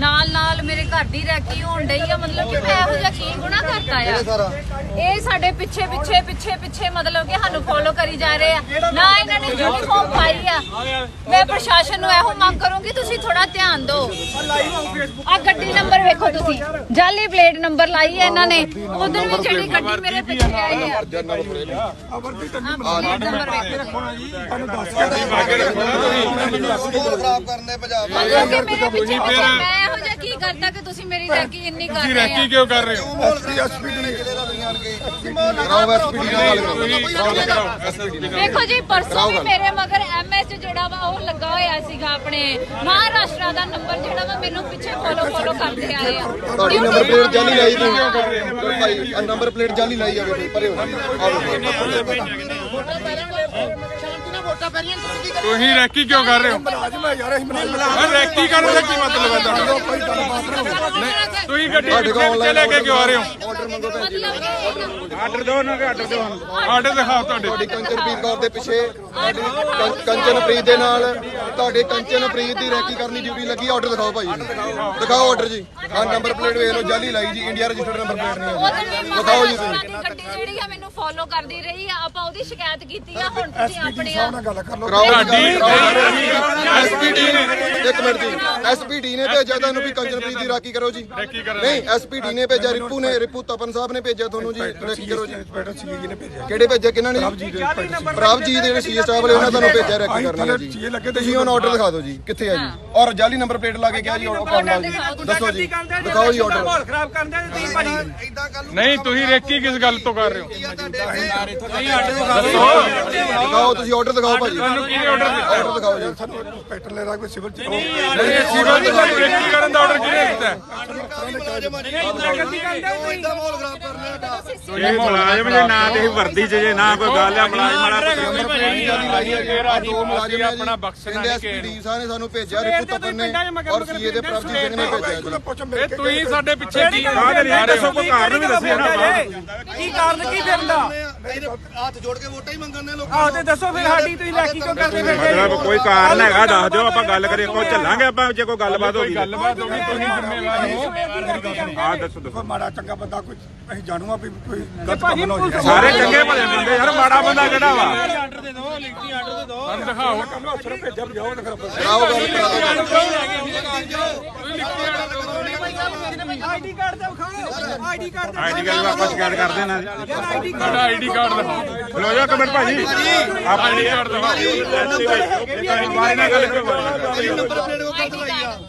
ਨਾਲ ਨਾਲ ਮੇਰੇ ਘਰ ਦੀ ਰੈਕੀ ਹੋਣ ਡਈ ਆ ਮਤਲਬ ਕਿ ਮੈਂ ਇਹੋ ਜਿਹਾ ਕੀ ਗੁਨਾਹ ਕਰਤਾ ਆ? ਇਹ ਸਾਡੇ ਪਿੱਛੇ ਪਿੱਛੇ ਪਿੱਛੇ ਪਿੱਛੇ ਮਤਲਬ ਕਿ ਸਾਨੂੰ ਫੋਲੋ ਕਰੀ ਜਾ ਰਹੇ ਆ। ਨਾ ਇਹਨਾਂ ਨੇ ਯੂਨੀਫਾਰਮ ਪਾਈ ਆ। ਮੈਂ ਪ੍ਰਸ਼ਾਸਨ ਨੂੰ ਇਹੋ ਮੰਗ ਕਰੂੰਗੀ ਤੁਸੀਂ ਥੋੜਾ ਧਿਆਨ ਦਿਓ। ਆ ਗੱਡੀ ਨੰਬਰ ਵੇਖੋ ਤੁਸੀਂ। ਜਾਲੀ ਪਲੇਟ ਨੰਬਰ ਲਾਈ ਹੈ ਇਹਨਾਂ ਨੇ। ਉਧਰ ਵੀ ਜਿਹੜੀ ਗੱਡੀ ਮੇਰੇ ਪਿੱਛੇ ਆਈ ਆ। ਆ ਨੰਬਰ ਵੇਖੋ ਸਕੂਲ ਖਰਾਬ ਕਰਨੇ ਪੰਜਾਬ ਮੈਂ ਕੀ ਕਰਦਾ ਕਿ ਤੁਸੀਂ ਮੇਰੀ ਰੈਕੀ ਇੰਨੀ ਕਰ ਤੁਸੀਂ ਰਹੇ ਰੈਕੀ ਆ ਕਿਉਂ ਕਰ ਰਹੇ ਹੋ? ਤੁਸੀਂ ਆਣ ਕੇ ਕਰਾਓ ਐਸਪੀਡੀ ਨਾਲ ਗੱਲ ਕਰੋ। ਵੇਖੋ ਜੀ ਪਰਸੋਂ ਵੀ ਮੇਰੇ ਮਗਰ ਐਮਐਸ ਜਿਹੜਾ ਵਾ ਉਹ ਲੱਗਾ ਹੋਇਆ ਸੀਗਾ ਆਪਣੇ ਮਹਾਰਾਸ਼ਟਰ ਦਾ ਨੰਬਰ ਜਿਹੜਾ ਵਾ ਮੈਨੂੰ ਪਿੱਛੇ ਫੋਲੋ ਫੋਲੋ ਕਰਦੇ ਆਏ ਆ। ਤੁਹਾਡੀ ਨੰਬਰ ਪਲੇਟ ਜਾਲੀ ਲਾਈ ਤੁਸੀਂ? ਭਾਈ ਆ ਨੰਬਰ ਪਲੇਟ ਜਾਲੀ ਲਾਈ ਜਾਵੇ ਤੁਸੀਂ ਪਰੇ ਹੋ ਤੁਸੀਂ ਰੈਕੀ ਕਿਉਂ ਕਰ ਰਹੇ ਹੋ? ਰੈਕੀ ਕਰਨ ਦਾ ਕੀ ਮਤਲਬ ਹੈ ਤੁਹਾਡਾ? ਨਹੀਂ ਤੁਸੀਂ ਗੱਡੀ ਕੋਲ ਪਿੱਛੇ ਲੈ ਕੇ ਕਿਉਂ ਆ ਰਹੇ ਹੋ? ਮੰਗੋ ਭੈਣ ਜੀ। ਮਤਲਬ ਕਿ ਆਰਡਰ ਦਿਓ ਨਾ ਆਰਡਰ ਦਿਓ ਆਰਡਰ ਦਿਖਾਓ ਤੁਹਾਡੇ। ਤੁਹਾਡੀ ਕੰਚਨਪ੍ਰੀਤ ਕੌਰ ਦੇ ਪਿੱਛੇ। ਤੁਹਾਡੀ ਕੰ- ਕੰਚਨਪ੍ਰੀਤ ਦੇ ਨਾਲ ਤੁਹਾਡੇ ਕੰਚਨਪ੍ਰੀਤ ਦੀ ਰੈਕੀ ਕਰਨੀ ਡਿਊਟੀ ਲੱਗੀ ਆਰਡਰ ਦਿਖਾਓ ਭਾਈ। ਦਿਖਾਓ ਆਰਡਰ ਜੀ। ਆ ਨੰਬਰ ਪਲੇਟ ਵੇਖ ਲਓ ਜਾਲੀ ਲਾਈ ਜੀ ਇੰਡੀਆ ਰਜਿਸਟਰਡ ਨੰਬਰ ਪਲੇਟ ਨਹੀਂ ਉਧਰ ਹੈ ਵੀ ਦਿਖਾਓ ਜੀ ਮਹਾਰਾਸ਼ਟਰ ਤੁਸੀਂ। ਦੀ ਗੱਡੀ ਜਿਹੜੀ ਆ ਮੈਨੂੰ ਫੋਲੋ ਕਰਦੀ ਰਹੀ ਆ ਆਪਾਂ ਉਹਦੀ ਸ਼ਿਕਾਇਤ ਕੀਤੀ ਆ ਹੁਣ ਤੁਸੀਂ ਆਪਣੇ ਆ ਕਰਾਓ ਐਸਪੀਡੀ ਨੇ ਇੱਕ ਮਿੰਟ ਜੀ। ਐਸਪੀਡੀ ਨੇ ਭੇਜਿਆ ਤੁਹਾਨੂੰ ਵੀ ਕੰਚਨਪ੍ਰੀਤ ਦੀ ਰਾਖੀ ਕਰੋ ਜੀ। ਨਹੀਂ ਐਸਪੀਡੀ ਨੇ ਭੇਜਿਆ ਰਿਪੂ ਨੇ ਰਿਪੂ ਤਪਨ ਸਾਹਿਬ ਨੇ ਭੇਜਿਆ ਤੁਹਾਨੂੰ ਜੀ ਰਾਖੀ ਕਰੋ ਜੀ। ਕਿਹੜੇ ਭੇਜਿਆ ਕਿਹਨਾਂ ਨੇ ਪ੍ਰਭ ਜੀ ਦੇ ਜਿਹੜੇ ਸੀਐਸ ਸਟਾਫ ਵਾਲੇ ਉਹਨਾਂ ਤੁਹਾਨੂੰ ਭੇਜਿਆ ਰਾਖੀ ਕਰਨੀ ਹੈ ਜੀ। ਤੁਸੀਂ ਹੁਣ ਆਰਡਰ ਦਿਖਾ ਦਿਓ ਜੀ ਕਿੱਥੇ ਆ ਜੀ? ਔਰ ਜਾਲੀ ਨੰਬਰ ਪਲੇਟ ਲਾ ਕੇ ਕਿਹਾ ਜੀ ਉਹ ਕਰਨਾ ਜੀ ਦੱਸੋ ਜੀ। ਦਿਖਾਓ ਜੀ ਆਰਡਰ ਮਾਹੌਲ ਖਰਾਬ ਕਰਨ ਦੇ ਤੁਸੀਂ ਭਾਜੀ। ਨਹੀਂ ਤੁਸੀਂ ਰੈਕੀ ਕਿਸ ਗੱਲ ਤੋਂ ਕਰ ਰਹੇ ਹੋ? ਦਿਖਾਓ ਤੁਸੀਂ ਆਰਡਰ ਦਿਖਾਓ ਭਾਜੀ। ਤੁਹਾਨੂੰ ਕਿਹਨੇ ਆਰਡਰ ਦਿੱਤਾ ਆਰਡਰ ਦਿਖਾਓ ਜੀ। ਨਹੀਂ ਸਿਵਲ ਤੋਂ ਤੁਹਾਨੂੰ ਰੈਕੀ ਕਰਨ ਦਾ ਆਰਡਰ ਕਿਹਨੇ ਦਿੱਤਾ? ਹੈ? ਇਹ ਮੁਲਾਜ਼ਮ ਜੇ ਨਾ ਤੇ ਵਰਦੀ ਚ ਜੇ ਨਾ ਕੋਈ ਗੱਲ ਆ ਮੁਲਾਜ਼ਮ ਵਾਲਾ ਦੀ ਆ ਦੋ ਆਪਣਾ ਬਖਸ਼ਣਾ ਨਹੀਂ ਕਿਸੇ ਐਸਪੀਡੀ ਸਾਹਿਬ ਨੇ ਸਾਨੂੰ ਭੇਜਿਆ ਰਿਪੂ ਤਪਨ ਨੇ ਔਰ ਸੀਏ ਦੇ ਪ੍ਰਭਜੀਤ ਸਿੰਘ ਨੇ ਭੇਜਿਆ ਜੀ। ਇਹ ਤੁਸੀਂ ਸਾਡੇ ਪਿੱਛੇ ਕੀ ਤੇ ਨਹੀਂ ਦੱਸੋ ਕੋਈ ਕਾਰਨ ਵੀ ਦੱਸਿਆ ਨਾ ਕੀ ਕਾਰਨ ਕੀ ਫਿਰਦਾ ਹੱਥ ਜੋੜ ਕੇ ਵੋਟਾਂ ਹੀ ਮੰਗਣ ਨੇ ਆਹ ਤੇ ਦੱਸੋ ਫਿਰ ਸਾਡੀ ਤੁਸੀਂ ਲੈਕੀ ਕਿਉਂ ਕਰਦੇ ਫਿਰਦੇ? ਮਤਲਬ ਕੋਈ ਕਾਰਨ ਹੈਗਾ ਦੱਸ ਦਿਓ ਆਪਾਂ ਗੱਲ ਕਰੀਏ ਕੋ ਚੱਲਾਂਗੇ ਆਪਾਂ ਜੇ ਕੋਈ ਗੱਲਬਾਤ ਹੋ ਗਈ ਗੱਲਬਾਤ ਹੋ ਗਈ ਤੁਸੀਂ ਜ਼ਿੰਮੇਵਾਰ ਹੋ। ਹਾਂ ਦੱਸੋ ਦੱਸੋ ਮਾੜਾ ਚੰਗਾ ਬੰਦਾ ਕੋਈ ਅਸੀਂ ਜਾਣੂਗਾ ਵੀ ਕੋਈ ਗਲਤ ਭਾਜੀ ਕੰਮ ਨਾ ਹੋ ਜਾਏ ਸਾਰੇ ਚੰਗੇ ਭਲੇ ਬੰਦੇ ਯਾਰ ਮਾੜਾ ਬੰਦਾ ਕਿਹੜਾ ਵਾ? ਸਾਨੂੰ ਦਿਖਾਓ। ਕਰਾਓ ਗੱਲ ਕਰਾਓ ਆਈਡੀ ਕਾਰਡ ਆਈਡੀ ਕਾਰਡ ਤਾਂ ਆਈਡੀ ਗੱਲ ਆਪਾਂ ਸ਼ਿਕਾਇਤ ਕਰਦੇ ਨਾ ਸਾਡਾ ਆਈਡੀ ਕਾਰਡ ਦਿਖਾਓ। ਖਲੋ ਜਾ ਕਮੈਂਟ ਭਾਜੀ। ਆਪਾਂ ਆਈਡੀ ਕਾਰਡ ਦਿਖਾਓ। ਬਾਰੇ ਨਾਲ ਗੱਲ ਕਰੋ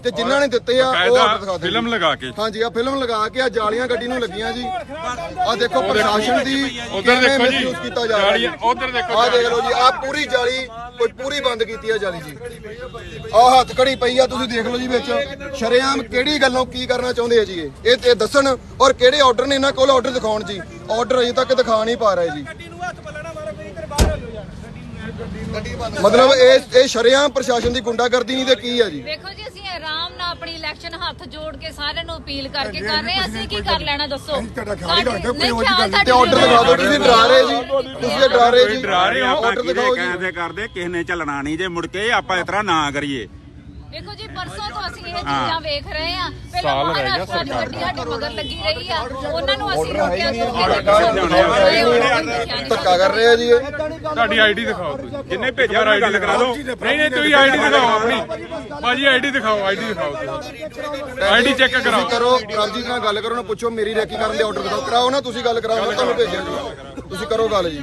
ਤੇ ਜਿਨ੍ਹਾਂ ਨੇ ਦਿੱਤੇ ਆ ਉਹ ਆਰਡਰ ਦਿਖਾ ਦੇਣ ਫਿਲਮ ਲਗਾ ਕੇ। ਹਾਂਜੀ ਆ ਫਿਲਮ ਲਗਾ ਕੇ ਆ ਜਾਲੀਆਂ ਗੱਡੀ ਨੂੰ ਲੱਗੀਆਂ ਜੀ। ਆ ਦੇਖੋ ਪ੍ਰਸ਼ਾਸਨ ਦੀ ਉਧਰ ਦੇਖੋ ਜੀ ਕੀਤਾ ਜਾ ਰਿਹਾ ਜਾਲੀਆਂ ਉਧਰ ਦੇਖੋ ਆ ਦੇਖ ਲਓ ਜੀ ਆ ਪੂਰੀ ਜਾਲੀ ਕੋਈ ਪੂਰੀ ਬੰਦ ਕੀਤੀ ਆ ਜਾਲੀ ਜੀ। ਆ ਹੱਥ ਕੜੀ ਪਈ ਆ ਤੁਸੀਂ ਦੇਖ ਲਓ ਜੀ ਵਿੱਚ। ਸ਼ਰੇਆਮ ਕਿਹੜੀ ਗੱਲੋਂ ਕੀ ਕਰਨਾ ਚਾਹੁੰਦੇ ਆ ਜੀ ਇਹ? ਇਹ ਇਹ ਦੱਸਣ ਔਰ ਕਿਹੜੇ ਆਰਡਰ ਨੇ ਇਹਨਾਂ ਕੋਲ ਆਰਡਰ ਦਿਖਾਉਣ ਜੀ? ਆਰਡਰ ਅਜੇ ਤੱਕ ਦਿਖਾ ਨਹੀਂ ਪਾ ਰਹੇ ਜੀ। ਗੱਡੀ ਨੂੰ ਹੱਥ ਪੱਲਣਾ ਮਾਰੋ ਕੋਈ ਬਾਹਰ ਮਤਲਬ ਇਹ ਇਹ ਸ਼ਰੇਆਮ ਪ੍ਰਸ਼ਾਸਨ ਦੀ ਗੁੰਡਾਗਰਦੀ ਨਹੀਂ ਤੇ ਕੀ ਆ ਜੀ? ਵੇਖੋ ਜੀ ਅਸੀਂ ਆਰਾਮ ਨਾਲ ਆਪਣੀ ਇਲੈਕਸ਼ਨ ਹੱਥ ਜੋੜ ਕੇ ਸਾਰਿਆਂ ਨੂੰ ਅਪੀਲ ਕਰਕੇ ਕਰ ਰਹੇ ਹਾਂ। ਅਸੀਂ ਕੀ ਕਰ ਲੈਣਾ ਦੱਸੋ? ਹੀ ਤੇ ਆਰਡਰ ਦਿਖਾ ਦਿਓ ਤੁਸੀਂ ਡਰਾ ਰਹੇ ਜੀ। ਤੁਸੀਂ ਡਰਾ ਰਹੇ ਜੀ। ਡਰਾ ਰਹੇ ਆਪਾਂ ਆਰਡਰ ਦਿਖਾਓ ਜੀ। ਕਹਿੰਦੇ ਕਰਦੇ ਕਿਸੇ ਨੇ ਚੱਲਣਾ ਨਹੀਂ ਜੇ ਮੁੜ ਕੇ ਆਪਾਂ ਇਸ ਤਰ੍ਹਾਂ ਨਾ ਕਰੀਏ। ਵੇਖੋ ਜੀ ਪਰਸੋਂ ਤੋਂ ਅਸੀਂ ਇਹ ਚੀਜ਼ਾਂ ਵੇਖ ਰਹੇ ਹਾਂ। ਪਹਿਲਾਂ ਮਹਾਰਾਸ਼ਟਰ ਦੀ ਗੱਡੀ ਸਾਡੇ ਮਗਰ ਲੱਗੀ ਰਹੀ ਆ। ਉਹਨਾਂ ਨੂੰ ਅਸੀਂ ਰੋਕਿਆ ਸੀ ਧੱਕਾ ਕਰ ਰਹੇ ਆ ਜੀ ਇਹ। ਤੁਹਾਡੀ ਆਈਡੀ ਦਿਖਾਓ ਤੁਸੀਂ। ਜਿੰਨੇ ਭੇਜਿਆ ਨਾਲ ਗੱਲ ਕਰਾ ਦਿਓ ਨਹੀਂ ਨਹੀਂ ਤੁਸੀਂ ਆਈਡੀ ਦਿਖਾਓ ਆਪਣੀ। ਭਾਜੀ ਆਈਡੀ ਦਿਖਾਓ ਆਈਡੀ ਦਿਖਾਓ। ਆਈਡੀ ਚੈੱਕ ਕਰਾਓ। ਕਰੋ ਪ੍ਰਭਜੀਤ ਨਾਲ ਗੱਲ ਕਰੋ ਨਾ ਪੁੱਛੋ ਮੇਰੀ ਰੈਕੀ ਕਰਨ ਦੇ ਆਰਡਰ ਦਿਖਾਓ। ਕਰਾਓ ਨਾ ਤੁਸੀਂ ਗੱਲ ਕਰਾਓ ਮੈਂ ਤੁਹਾਨੂੰ ਭੇਜਿਆ। ਜੀ ਤੁਸੀਂ ਕਰੋ ਗੱਲ ਜੀ।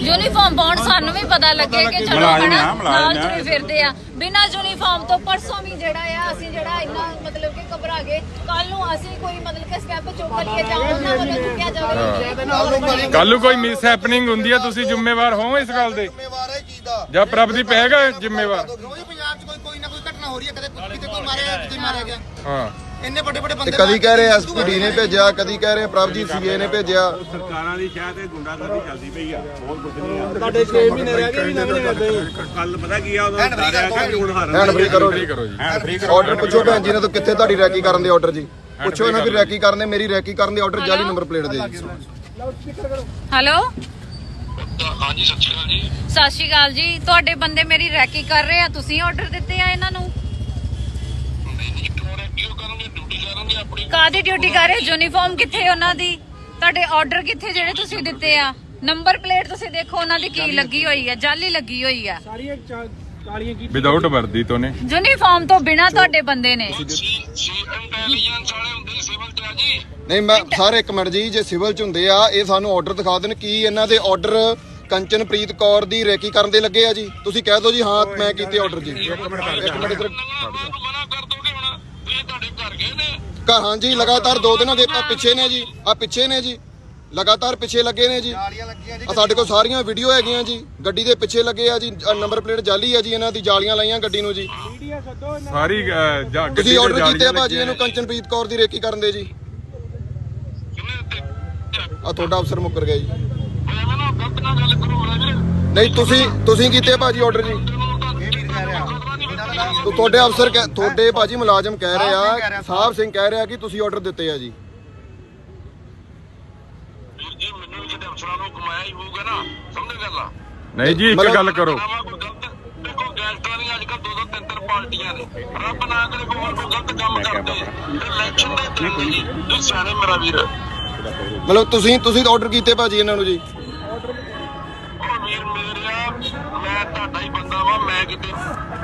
ਯੂਨੀਫਾਰਮ ਪਾਉਣ ਸਾਨੂੰ ਵੀ ਪਤਾ ਲੱਗੇ ਕਿ ਚਲੋ ਮੁਲਾਜ਼ਮ ਹਨਾ ਆ, ਮੁਲਾਜ਼ਮ ਨਾਲ ਆ। ਤੁਰੇ ਫਿਰਦੇ ਆ। ਬਿਨਾਂ ਯੂਨੀਫਾਰਮ ਤੋਂ ਪਰਸੋਂ ਵੀ ਜਿਹੜਾ ਆ ਅਸੀਂ ਜਿਹੜਾ ਇੰਨਾ ਮਤਲਬ ਕਿ ਘਬਰਾ ਗਏ ਕੱਲ ਨੂੰ ਅਸੀਂ ਕੋਈ ਮਤਲਬ ਕਿ ਸਟੈਪ ਚੁੱਕ ਲਈਏ ਜਾਂ ਉਹਨਾਂ ਵੱਲੋਂ ਚੁੱਕਿਆ ਜਾਵੇ ਕੱਲ ਨੂੰ ਕੋਈ ਮਿਸ ਹੈਪਨਿੰਗ ਹੁੰਦੀ ਹੈ ਤੁਸੀਂ ਜ਼ਿੰਮੇਵਾਰ ਹੋ ਇਸ ਗੱਲ ਦੇ? ਜ਼ਿੰਮੇਵਾਰ ਹੈ ਚੀਜ਼ ਦਾ। ਜਾਂ ਪ੍ਰਭਦੀਪ ਹੈਗਾ ਜ਼ਿੰਮੇਵਾਰ? ਰੋਜ਼ ਪੰਜਾਬ 'ਚ ਕੋਈ ਕੋਈ ਨਾ ਕੋਈ ਘਟਨਾ ਹੋ ਰਹੀ ਹੈ ਕਦੇ ਕਿਤੇ ਕੋਈ ਮਾਰਿਆ ਕਿਤੇ ਮਾਰਿਆ ਗਿਆ। ਹਾਂ। ਇੰਨੇ ਵੱਡੇ ਵੱਡੇ ਬੰਦੇ ਕਦੀ ਕਹਿ ਰਹੇ ਐਸਪੀਡੀ ਨੇ ਭੇਜਿਆ ਕਦੀ ਕਹਿ ਰਹੇ ਪ੍ਰਭਜੀਤ ਸੀਏ ਨੇ ਭੇਜਿਆ। ਸਰਕਾਰਾਂ ਦੀ ਸ਼ਾਇਦ ਇਹ ਗੁੰਡਾਗਰਦੀ ਚੱਲਦੀ ਪਈ ਆ ਬਹੁਤ ਕੁਝ ਨਹੀਂ ਆ। ਤੁਹਾਡੇ 6 ਮਹੀਨੇ ਰਹਿ ਗਏ ਵੀ ਏਦਾਂ ਹੀ। ਕੱਲ ਪਤਾ ਕੀ ਆ ਉਹਦਾ? ਡਰਿਆ ਕਿ ਹੁਣ ਹਾਰਨ ਹੈਂਡ ਫ੍ਰੀ ਕਰੋ ਕੀ ਕਰੋ ਜੀ। ਹੈਂਡ ਫ੍ਰੀ ਆਰਡਰ ਪੁੱਛੋ ਭੈਣ ਜੀ ਨੇ ਤਾਂ ਕਿੱਥੇ ਤੁਹਾਡੀ ਰੈਕੀ ਕਰਨ ਦੇ ਆਰਡਰ ਜੀ? ਪੁੱਛੋ ਇਹਨਾਂ ਵੀ ਰੈਕੀ ਕਰਨ ਦੇ ਮੇਰੀ ਰੈਕੀ ਕਰਨ ਦੇ ਆਰਡਰ ਜਾਲੀ ਨੰਬਰ ਪਲੇਟ ਦੇ ਜੀ। ਹੈਲੋ ਹਾਂਜੀ ਸਤਿ ਸ਼੍ਰੀ ਅਕਾਲ ਜੀ। ਸਤਿ ਸ਼੍ਰੀ ਅਕਾਲ ਜੀ। ਤੁਹਾਡੇ ਬੰਦੇ ਮੇਰੀ ਰੈਕੀ ਕਰ ਰਹੇ ਆ ਤੁਸੀਂ ਆਰਡਰ ਦਿੱਤੇ ਆ ਇਹਨਾਂ ਨੂੰ? ਕਰੋਗੇ ਡਿਊਟੀ ਆਪਣੀ ਕਾਦੀ ਡਿਊਟੀ ਕਰ ਰਹੇ ਯੂਨੀਫਾਰਮ ਕਿੱਥੇ ਉਹਨਾਂ ਦੀ? ਤੁਹਾਡੇ ਆਰਡਰ ਕਿੱਥੇ ਜਿਹੜੇ ਤੁਸੀਂ ਦਿੱਤੇ ਆ? ਨੰਬਰ ਪਲੇਟ ਤੁਸੀਂ ਦੇਖੋ ਉਹਨਾਂ ਦੀ ਕੀ ਲੱਗੀ ਹੋਈ ਆ ਜਾਲੀ ਲੱਗੀ ਹੋਈ ਆ। ਸਾਰੀਆਂ ਚਾ- ਕਾਲੀਆਂ ਕੀ ਵਿਦਆਊਟ ਵਰਦੀ ਤੋਂ ਨੇ। ਯੂਨੀਫਾਰਮ ਤੋਂ ਬਿਨਾ ਤੁਹਾਡੇ ਬੰਦੇ ਨੇ। ਇੰਟੈਲੀਜੈਂਸ ਵਾਲੇ ਹੁੰਦੇ ਸਿਵਲ ਚ ਆ ਜੀ ਨਹੀਂ ਮੈਂ ਸਾਰੇ ਇੱਕ ਮਿੰਟ ਜੀ ਜੇ ਸਿਵਲ ਚ ਹੁੰਦੇ ਆ ਇਹ ਸਾਨੂੰ ਆਰਡਰ ਦਿਖਾ ਦੇਣ ਕੀ ਇਹਨਾਂ ਦੇ ਆਰਡਰ ਕੰਚਨਪ੍ਰੀਤ ਕੌਰ ਦੀ ਰੈਕੀ ਕਰਨ ਦੇ ਲੱਗੇ ਆ ਜੀ। ਤੁਸੀਂ ਕਹਿ ਦਿਓ ਜੀ ਹਾਂ ਮੈਂ ਕੀਤੇ ਆਰਡਰ ਜੀ। ਇੱਕ ਮਿੰਟ ਇੱਕ ਮਿੰਟ ਇੱਧਰ ਮੈਨੂੰ ਮਨਾ ਕਰ ਦੋਗੇ ਹੁਣ ਇਹ ਤੁਹਾਡੇ ਘਰ ਗਏ ਨੇ? ਘਰ ਹਾਂ ਜੀ ਲਗਾਤਾਰ ਦੋ ਦਿਨ ਆ ਪਿੱਛੇ ਨੇ ਜੀ। ਆ ਪਿੱਛੇ ਨੇ ਜੀ। ਲਗਾਤਾਰ ਪਿੱਛੇ ਲੱਗੇ ਨੇ ਜੀ। ਆ ਸਾਡੇ ਕੋਲ ਸਾਰੀਆਂ ਵੀਡੀਓ ਹੈਗੀਆਂ ਜੀ। ਗੱਡੀ ਦੇ ਪਿੱਛੇ ਲੱਗੇ ਆ ਜੀ। ਨੰਬਰ ਪਲੇਟ ਜਾਲੀ ਆ ਜੀ ਇਹਨਾਂ ਦੀ ਜਾਲੀਆਂ ਲਾਈਆਂ ਗੱਡੀ ਨੂੰ ਜੀ। ਸਾਰੀ ਤੁਸੀਂ ਆਰਡਰ ਕੀਤੇ ਆ ਭਾਜੀ ਇਹਨੂੰ ਕੰਚਨਪ੍ਰੀਤ ਕੌਰ ਦੀ ਰੇਕੀ ਕਰਨ ਦੇ ਜੀ। ਆ ਤੁਹਾਡਾ ਅਫਸਰ ਮੁੱਕਰ ਗਿਆ ਜੀ। ਨਹੀਂ ਤੁਸੀਂ ਤੁਸੀਂ ਕੀਤੇ ਆ ਭਾਜੀ ਆਰਡਰ ਜੀ। ਤੁਹਾਡੇ ਅਫਸਰ ਕਹਿ- ਤੁਹਾਡੇ ਭਾਜੀ ਮੁਲਾਜ਼ਮ ਕਹਿ ਰਹੇ ਆ ਸਾਹਿਬ। ਸਿੰਘ ਕਹਿ ਰਿਹਾ ਕਿ ਤੁਸੀਂ ਆਰਡਰ ਦਿੱਤੇ ਆ ਜੀ। ਵੀਰ ਜੀ ਮੈਨੂੰ ਵੀ ਕਿਤੇ ਅਫਸਰਾਂ ਨੂੰ ਕਮਾਇਆ ਹੀ ਹੋਊਗਾ ਨਾ ਸਮਝ ਗੱਲ ਆ? ਨਹੀਂ ਜੀ ਇੱਕ ਮਤਲਬ- ਗੱਲ ਕਰੋ। ਆਵਾ ਕੋਈ ਗਲਤ ਦੇਖੋ ਗੈਂਗਸਟਰਾਂ ਦੀਆਂ ਅੱਜ ਕੱਲ ਦੋ ਦੋ ਤਿੰਨ ਤਿੰਨ ਪਾਰਟੀਆਂ ਨੇ। ਰੱਬ ਨਾ ਕਰੇ ਕੋਈ ਹੋਰ ਕੋਈ ਗਲਤ ਕੰਮ ਕਰਦੇ। ਇਲੈਕਸ਼ਨ ਦੇ ਦਿਨ ਜੀ। ਇਹ ਸਿਆਣੇ ਮੇਰਾ ਵੀਰ। ਮਤਲਬ ਤੁਸੀਂ ਤੁਸੀਂ ਆਰਡਰ ਕੀਤੇ ਭਾਜੀ ਇਹਨਾਂ ਨੂੰ ਜੀ। ਉਹ ਵੀਰ ਮੇਰਿਆ ਮੈਂ ਤੁਹਾਡਾ ਹੀ ਬੰਦਾ ਵਾਂ ਮੈਂ ਕਿਤੇ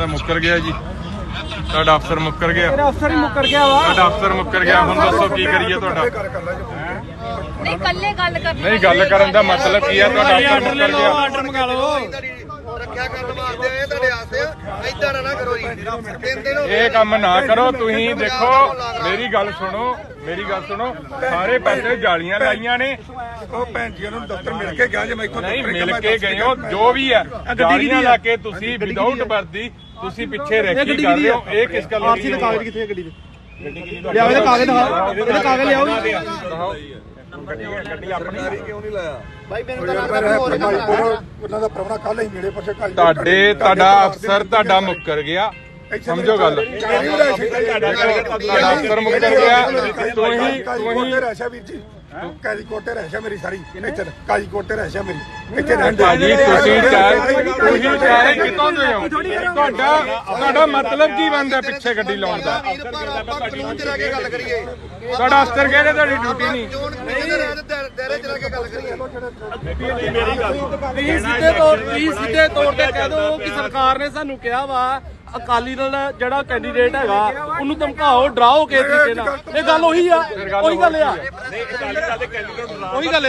ਇਹਦਾ ਮੁੱਕਰ ਗਿਆ ਜੀ। ਤੁਹਾਡਾ ਅਫਸਰ ਮੁੱਕਰ ਗਿਆ। ਤੇਰਾ ਅਫਸਰ ਹੀ ਮੁੱਕਰ ਗਿਆ ਵਾ। ਤੁਹਾਡਾ ਅਫਸਰ ਮੁੱਕਰ ਗਿਆ। ਹੁਣ ਦੱਸੋ ਕੀ ਕਰੀਏ ਤੁਹਾਡਾ? ਨਹੀਂ ਕੱਲੇ ਗੱਲ ਕਰਨੀ ਨਹੀਂ ਗੱਲ ਕਰਨ ਦਾ ਮਤਲਬ ਕੀ ਹੈ? ਤੁਹਾਡਾ ਅਫਸਰ ਮੁੱਕਰ ਗਿਆ। ਆਰਡਰ ਮੰਗਾ ਲਓ। ਰੱਖਿਆ ਕਰਨ ਵਾਸਤੇ ਆਏ ਤੁਹਾਡੇ ਆਸਤੇ ਇਦਾਂ ਨਾ ਕਰੋ ਜੀ। ਤਿੰਨ ਦਿਨ ਇਹ ਕੰਮ ਨਾ ਕਰੋ ਤੁਸੀਂ ਦੇਖੋ ਮੇਰੀ ਗੱਲ ਸੁਣੋ ਮੇਰੀ ਗੱਲ ਸੁਣੋ ਸਾਰੇ ਪਾਸੇ ਜਾਲੀਆਂ ਲਾਈਆਂ ਨੇ। ਉਹ ਭੈਣ ਜੀ ਨੂੰ ਦਫ਼ਤਰ ਮਿਲ ਕੇ ਗਿਆ ਜੇ ਮੈਂ ਇੱਥੋਂ ਨਹੀਂ ਮਿਲ ਕੇ ਗਏ ਹੋ ਜੋ ਵੀ ਹੈ ਜਾਲੀਆਂ ਲਾ ਕੇ ਤੁਸੀਂ ਵਿਦਆਊਟ ਵਰਦੀ ਤੁਸੀਂ ਪਿੱਛੇ ਰੈਕੀ ਕਰ ਰਹੇ ਹੋ ਇਹ ਕਿਸ ਗੱਲ ਦੀ ਕਾਗਜ਼ ਕਿੱਥੇ ਗੱਡੀ ਦੇ? ਲਿਆਓ ਇਹਦੇ ਕਾਗਜ਼ ਦਿਖਾਓ ਇਹਦੇ ਕਾਗਜ਼ ਲਿਆਓ ਉਹਨਾਂ ਦਾ ਪ੍ਰਵਣਾ ਕੱਲ ਹੀ ਮੇਰੇ ਪਾਸੇ ਕੱਲ ਤੁਹਾਡੇ ਤੁਹਾਡਾ ਅਫਸਰ ਤੁਹਾਡਾ ਮੁੱਕਰ ਗਿਆ। ਸਮਝੋ ਗੱਲ ਤੁਹਾਡਾ ਅਫਸਰ ਮੁੱਕਰ ਗਿਆ ਤੁਸੀਂ ਤੁਸੀਂ ਤੁਸੀਂ ਰਹਿਸ਼ਾ ਵੀਰ ਜੀ ਕਾਜੀ ਕੋਟੇ ਰਹਿਸ਼ਾ ਮੇਰੀ ਸਾਰੀ ਇੱਥੇ ਕਾਜੀ ਕੋਟੇ ਰਹਿਸ਼ਾ ਮੇਰੀ ਇੱਥੇ ਰਹਿਣ ਦੇ ਭਾਜੀ ਤੁਸੀਂ ਚਾਹ ਤੁਸੀਂ ਚਾਹ ਕਿਤੋਂ ਦੇ ਹੋ ਤੁਹਾਡਾ ਤੁਹਾਡਾ ਮਤਲਬ ਕੀ ਬਣਦਾ ਪਿੱਛੇ ਗੱਡੀ ਲਾਉਣ ਦਾ ਤੁਹਾਡਾ ਅਫਸਰ ਕਹਿੰਦੇ ਤੁਹਾਡੀ ਡਿਊਟੀ ਨਹੀਂ ਤੁਸੀਂ ਸਿੱਧੇ ਤੌਰ ਤੁਸੀਂ ਸਿੱਧੇ ਤੌਰ ਤੇ ਕਹਿ ਦਿਓ ਕਿ ਸਰਕਾਰ ਨੇ ਸਾਨੂੰ ਕਿਹਾ ਵਾ ਅਕਾਲੀ ਦਲ ਜਿਹੜਾ ਕੈਂਡੀਡੇਟ ਹੈਗਾ ਉਹਨੂੰ ਧਮਕਾਓ ਡਰਾਓ ਕਿਸੇ ਤਰੀਕੇ ਨਾਲ। ਇਹ ਗੱਲ ਉਹੀ ਆ ਉਹੀ ਗੱਲ ਆ। ਉਹੀ ਗੱਲ ਆ।